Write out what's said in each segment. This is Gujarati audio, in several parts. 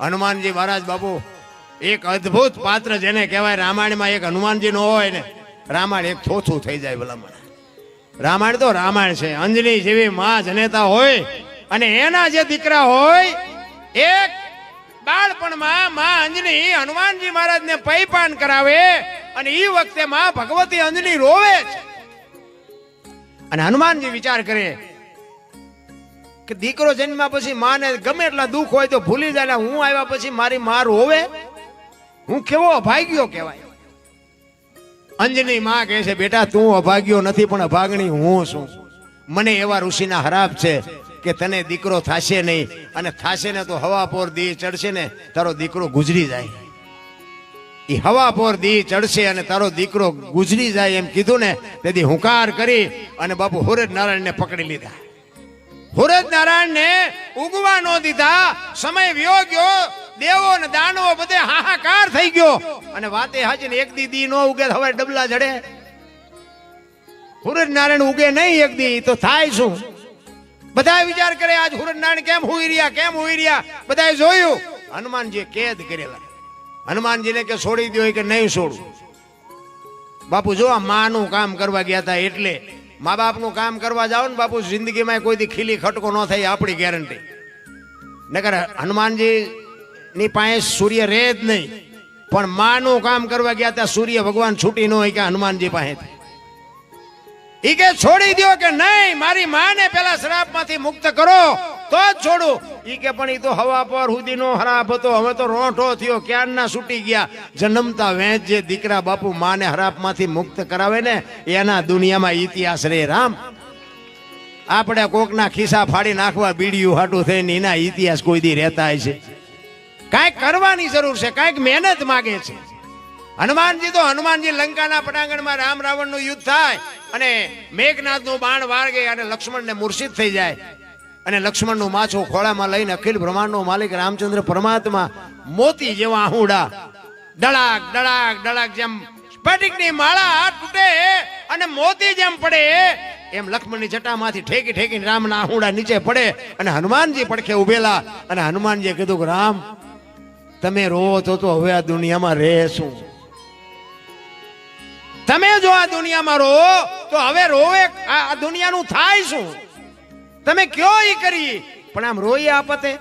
હનુમાનજી મહારાજ બાપુ, એક અદ્ભુત પાત્ર જેને કહેવાય રામાયણમાં એક હનુમાનજી નો હોય ને, રામાયણ એક થોથું થઈ જાય ભલામણ રામાયણ તો રામાયણ છે. અંજની જેવી માં જનેતા હોય અને એના જે દીકરા હોય, એક બાળપણમાં માં અંજની હનુમાનજી મહારાજને પૈપાન કરાવે અને એ વખતે માં ભગવતી અંજની રોવે છે અને હનુમાનજી વિચાર કરે કે દીકરો જન્મ્યા પછી માને ગમે એટલા દુઃખ હોય તો ભૂલી જાય હું આવ્યા પછી મારી માર હોવે? હું કેવો અભાગ્યો કહેવાય? અંજની માં કહે છે, બેટા, તું અભાગ્યો નથી, પણ અભાગણી હું છું. મને એવા ઋષિના હરાપ છે કે તને દીકરો થાશે નહીં, અને થાશે ને તો હવા પોર દી ચડશે ને, તારો દીકરો ગુજરી જાય. એ હવા પોર દી ચડશે અને તારો દીકરો ગુજરી જાય એમ કીધું ને, તેથી હુંકાર કરી અને બાપુ હુરજ નારાયણને પકડી લીધા. હુરજ નારાયણને ઉગવા ન દીધા, સમય વ્યો ગયો, દેવો ને દાનવો બધે હાહાકાર થઈ ગયો. અને વાતે હાજી ને એક દી દી નો ઉગે હવે ડબલા જડે. હુરજ નારાયણ ઉગે નહીં એક દી, તો થાય શું? બધા વિચાર કરે, આજ હુરજ નારાયણ કેમ હુઈ રહ્યા, કેમ હુઈ રહ્યા? બધાએ જોયું. હનુમાનજી કેદ કરેલા. હનુમાનજીને કે છોડી દો કે નહીં છોડું. બાપુ જો આ માનું કામ કરવા ગયા હતા એટલે મા બાપનું કામ કરવા જાઓ ને બાપુ, જિંદગીમાં કોઈ દી ખીલી ખટકો ન થાય, આપણી ગેરંટી નકર હનુમાનજી ની પાસે સૂર્ય રહે જ નહીં. પણ માનું કામ કરવા ગયા ત્યાં સૂર્ય ભગવાન છૂટી ન હોય કે હનુમાનજી પાસે ઈ કે છોડી દો કે નહીં, મારી માને પેલા શ્રાપમાંથી મુક્ત કરો. તો જ છોડું. ઈ કે પણ ઈ તો હવા પર હુદીનો હરાપ હતો. હવે તો રોંઠો થયો. ક્યારના છૂટી ગયા? જન્મતા વેચ જે દીકરા બાપુ માને હરાપમાંથી મુક્ત કરાવે ને, એના દુનિયામાં ઇતિહાસ રે રામ. આપણે કોકના ખિસ્સા ફાડી નાખવા બીડીયું હાટું થઈને એના ઇતિહાસ કોઈ દી રહેતા છે. કાંઈક કરવાની જરૂર છે. કાંઈક મહેનત માગે છે. હનુમાનજી તો હનુમાનજી લંકાના પટાંગણમાં રામ રાવણનું યુદ્ધ થાય અને મેઘનાથનું બાણ વાળગે અને લક્ષ્મણને મૂર્છિત થઈ જાય. અને લક્ષ્મણનું માછું ખોળામાં લઈને અખિલ બ્રહ્માંડનો માલિક રામચંદ્ર પરમાત્મા મોતી જેવા આહુડા ડળાક ડળાક ડળાક જેમ સ્ફટિકની માળા તૂટે અને મોતી જેમ પડે. એમ લક્ષ્મણની જટામાંથી ઠેકી ઠેકીને રામના આહુડા નીચે પડે અને હનુમાનજી પડખે ઉભેલા અને હનુમાનજીએ કીધું કે, રામ, તમે રોવો તો તો હવે આ દુનિયામાં રહેશું. તમે જો આ દુનિયામાં રોવો તો હવે રોવે આ દુનિયાનું થાય શું? તમે કયો એ કરી? પણ આમ રોઈ આપતે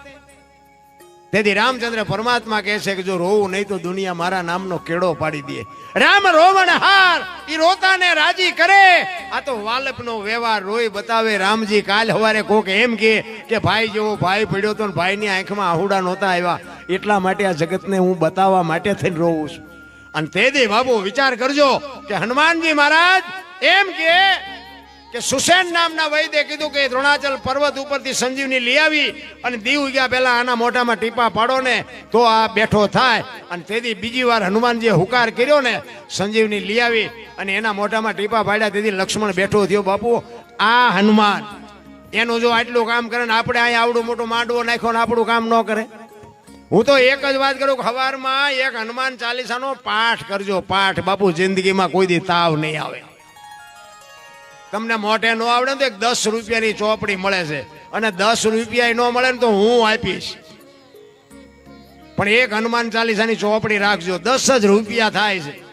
તેથી રામચંદ્ર પરમાત્મા કહે છે કે જો રોવું નહીં તો દુનિયા મારા નામનો કેળો પાડી દે. રામ રોવણ હાર એ રોતાને રાજી કરે. આ તો વાલપનો વ્યવહાર રોઈ બતાવે. રામજી કાલ હવારે કોક એમ કે કે, ભાઈ જેવો ભાઈ પડ્યો તો ભાઈની આંખમાં આહુડા નહોતા આવ્યા. એટલા માટે આ જગતને હું બતાવવા માટે થઈને રોવું છું. અને તેથી બાબુ વિચાર કરજો કે, હનુમાનજી મહારાજ, એમ કે કે સુસેન નામના વૈદ્ય કીધું કે દ્રોણાચલ પર્વત ઉપરથી સંજીવની લઈ આવી અને દીવ ગયા પહેલા આના મોઢામાં ટીપા પાડો ને તો આ બેઠો થાય. અને તેથી બીજી વાર હનુમાનજીએ હુકાર કર્યો ને, સંજીવની લઈ આવી અને એના મોઢામાં ટીપા પાડ્યા. તેથી લક્ષ્મણ બેઠો થયો, બાપુ, આ હનુમાન, એનું જો આટલું કામ કરે ને આપણે અહીંયા આવડું મોટું માંડવો નાખ્યો ને આપણું કામ ન કરે. હું તો એક જ વાત કરું સવારમાં એક હનુમાન ચાલીસાનો પાઠ કરજો, પાઠ. બાપુ, જિંદગીમાં કોઈ દી તાવ નહીં આવે. તમને મોઢે ન આવડે તો એક દસ રૂપિયાની ચોપડી મળે છે. અને દસ રૂપિયા ન મળે ને તો હું આપીશ. પણ એક હનુમાન ચાલીસાની ચોપડી રાખજો. દસ જ રૂપિયા થાય છે.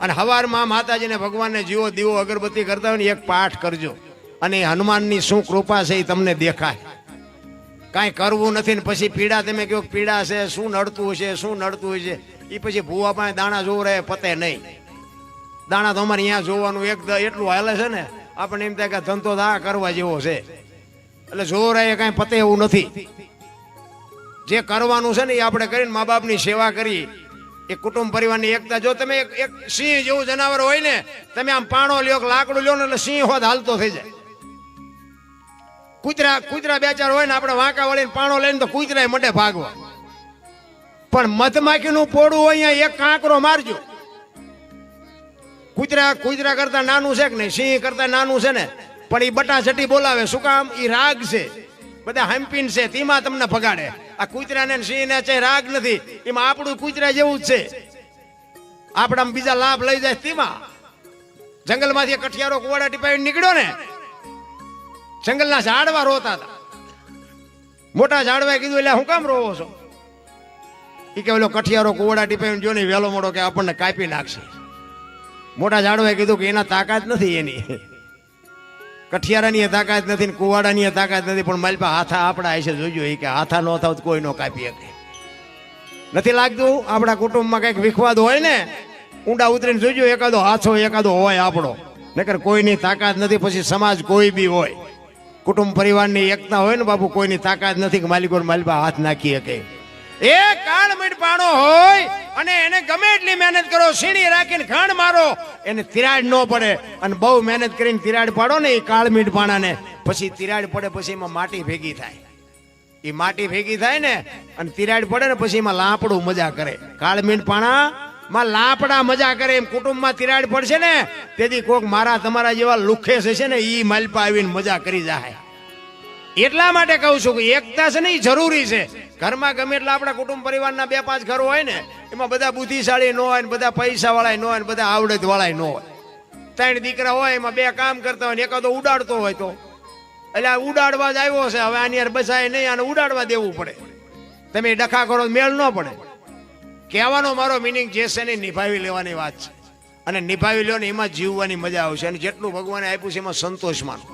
અને હવારમાં માતાજીને ભગવાનને જીવો દીવો અગરબત્તી કરતા હોય ને એક પાઠ કરજો. અને એ હનુમાનની શું કૃપા છે એ તમને દેખાય. કાંઈ કરવું નથી ને પછી પીડા તમે કહો પીડા છે, શું નડતું હશે, શું નડતું હશે? એ પછી ભૂવા પાસે દાણા જોવું રહે પતે નહીં. દાણા તો અમારે અહીંયા જોવાનું એક એટલું હાલે છે ને, આપણને એમ થાય કે ધંધો દા કરવા જેવો છે. એટલે જોર એ કાંઈ પતે એવું નથી. જે કરવાનું છે ને એ આપણે કરીને મા બાપની સેવા કરી. એ કુટુંબ પરિવારની એકતા, જો તમે એક સિંહ જેવું જનાવર હોય ને, તમે આમ પાણો લ્યો લાકડું લ્યો ને એટલે સિંહ હોત હાલતો થઈ જાય. કૂતરા કૂતરા બે ચાર હોય ને આપણે વાંકા વળીને પાણો લઈને તો કૂતરાય મટે ભાગવા. પણ મધમાખીનું પોડું હોય અહીંયા એક કાંકરો મારજો. કૂતરા કૂતરા કરતા નાનું છે કે નહીં? સિંહ કરતા નાનું છે ને? પણ એ બટા છટી બોલાવે. શું કામ? એ રાગ છે. બધા હમ્પીન છે. તેમાં તમને ભગાડે આ કૂતરાને સિંહને છે રાગ નથી. એમાં આપણું કૂતરા જેવું જ છે. આપણા બીજા લાભ લઈ જાય તેમાં. જંગલમાંથી કઠિયારો કુવાડા ટીપાવી નીકળ્યો ને? જંગલના ઝાડવા રોતા હતા. મોટા ઝાડવાએ કીધું, એટલે હું કામ રોવો છો? એ કે, ઓલો કઠિયારો કુવાડા ટીપાઈને જો ને વહેલો મોડો કે આપણને કાપી નાખશે. મોટા ઝાડવાએ કીધું કે એના તાકાત નથી એની. કઠિયારાની તાકાત નથી ને કુવાડાની તાકાત નથી, પણ મારી પાસે હાથા આપણા હશે, જોજો એ કે હાથા ન થાવ કોઈ ન કાપી શકે. નથી લાગતું? આપણા કુટુંબમાં કંઈક વિખવાદ હોય ને, ઊંડા ઉતરીને જોજો, એકાદો હાથો, એકાદો હોય આપણો. નકર કોઈની તાકાત નથી, પછી સમાજ કોઈ બી હોય. કુટુંબ પરિવારની એકતા હોય ને બાપુ, કોઈની તાકાત નથી કે માલિકો માલિકા હાથ નાખી શકે. એ કાળ મીંડપાણો હોય અને એને ગમે એટલી મહેનત કરો, સીણી રાખીને ઘણ મારો, એને તિરાડ ન પડે. અને બહુ મહેનત કરીને તિરાડ પાડો ને એ કાળ મીંડપાણાને પછી તિરાડ પડે પછી એમાં માટી ભેગી થાય. એ માટી ભેગી થાય ને અને તિરાડ પડે ને પછી એમાં લાપડું મજા કરે. કાળ મીંડપાણા માં લાપડા મજા કરે. એમ કુટુંબમાં તિરાડ પડશે ને, તેથી કોક મારા તમારા જેવા લુખે છે ને એ માલપા આવીને મજા કરી જાય એટલા માટે કહું છું કે એકતા છે ને એ જરૂરી છે. ઘરમાં ગમે એટલા આપણા કુટુંબ પરિવારના બે પાંચ ઘરો હોય ને, એમાં બધા બુદ્ધિશાળી ન હોય ને, બધા પૈસા વાળા ન હોય ને, બધા આવડત વાળા ન હોય. ત્રણ દીકરા હોય, એમાં બે કામ કરતા હોય ને, એકાદો ઉડાડતો હોય તો. એટલે આ ઉડાડવા જ આવ્યો છે, હવે આની યાર બસાય નહીં, આને ઉડાડવા દેવું પડે. તમે ડખા કરો મેળ ન પડે. કહેવાનો મારો મિનિંગ જે છે ને નિભાવી લેવાની વાત છે. અને નિભાવી લો ને, એમાં જીવવાની મજા આવશે. અને જેટલું ભગવાને આપ્યું છે, એમાં સંતોષ માનો.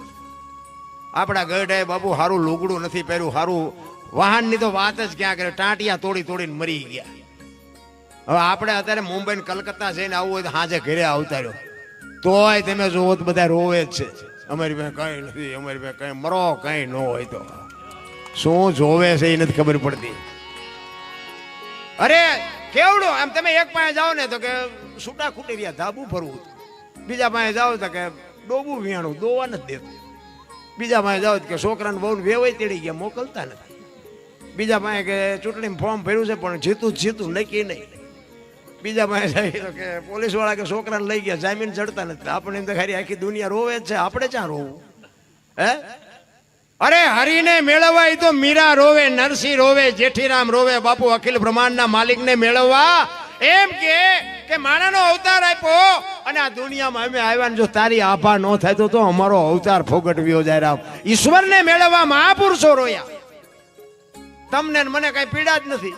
આપણા ગઢે બાબુ સારું લુગડું નથી પહેર્યું સારું વાહનની તો વાત જ ક્યાં કરે? ટાંટિયા તોડી તોડીને મરી ગયા. હવે આપણે અત્યારે મુંબઈ ને કલકત્તા જઈને આવવું હોય તો હાજે ઘરે આવતા રહ્યો. તોય તમે જોવો તો બધા રોવે જ છે. અમારી પાસે કઈ નથી, અમારી પાસે કઈ મરો કઈ ન હોય તો. શું જોવે છે એ નથી ખબર પડતી. અરે, કેવડું? આમ તમે એક પાસે જાઓ ને તો કે છૂટા ખૂટી રહ્યા, ધાબુ ફરવું. બીજા પાસે જાઓ તો કે ડોબું વિયાણું દોવા નથી દેતું. બીજા પાસે જાઓ કે છોકરાને બહુ વેવાય તેડી ગયા, મોકલતા નથી. બીજા પાસે કે ચૂંટણી ફોર્મ ભર્યું છે, પણ જીતું જીતું, નક્કી નહીં. બીજા પાસે જાય તો કે પોલીસવાળા કે છોકરાને લઈ ગયા, જામીન ચડતા નથી. આપણે એમ તો ખરી આખી દુનિયા રોવે જ છે, આપણે ક્યાં રોવું? હે? અરે હરિને મેળવવા તો મીરા રોવે, નરસિંહ રોવે, જેઠીરામ રોવે, બાપુ અખિલ બ્રહ્માંડના માલિકને મેળવવા. એમ કે કે માણાનો અવતાર આપ્યો. અને આ દુનિયામાં અમે આવ્યા જો તારી આભા ન થાય તો અમારો અવતાર ફોગટવ્યો જાય રામ. ઈશ્વરને મેળવવા મહાપુરુષો રોયા. તમને મને કઈ પીડા જ નથી.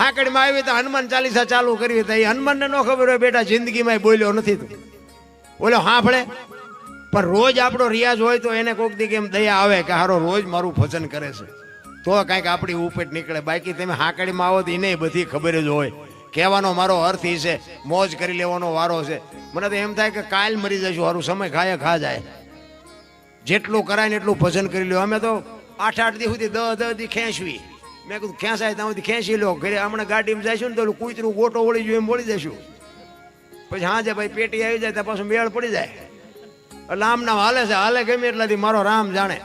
હાકડીમાં આવી તો હનુમાન ચાલીસા ચાલુ કરી તો એ હનુમાનને ન ખબર હોય બેટા જિંદગીમાં બોલ્યો નથી તું. બોલો હા ભળે પણ રોજ આપણો રિયાઝ હોય તો એને કોક દી કેમ દયા આવે કે હારો રોજ મારું ભજન કરે છે. તો કાંઈક આપણી ઉપેટ નીકળે. બાકી તમે હાકડીમાં આવો તો એને બધી ખબર જ હોય. કહેવાનો મારો અર્થ એ છે, મોજ કરી લેવાનો વારો છે. મને તો એમ થાય કે કાલ મરી જશું, હારું, સમય ખાય, ખા જાય. જેટલું કરાય ને એટલું ભજન કરી લ્યો. અમે તો આઠ આઠ દી સુધી દસ દહ દી ખેંચવી. મેં કીધું ખેંચાય ત્યાં સુધી ખેંચી લો ઘરે હમણાં ગાડીમાં જઈશું ને તો કૂતરું ગોટો વળી જોઈએ એમ વળી જશું. પછી, હા જે ભાઈ, પેટી આવી જાય, ત્યાં પાછું મેળ પડી જાય. એટલે આમ નામ હાલે છે, હાલે ગમે એટલાથી, મારો રામ જાણે.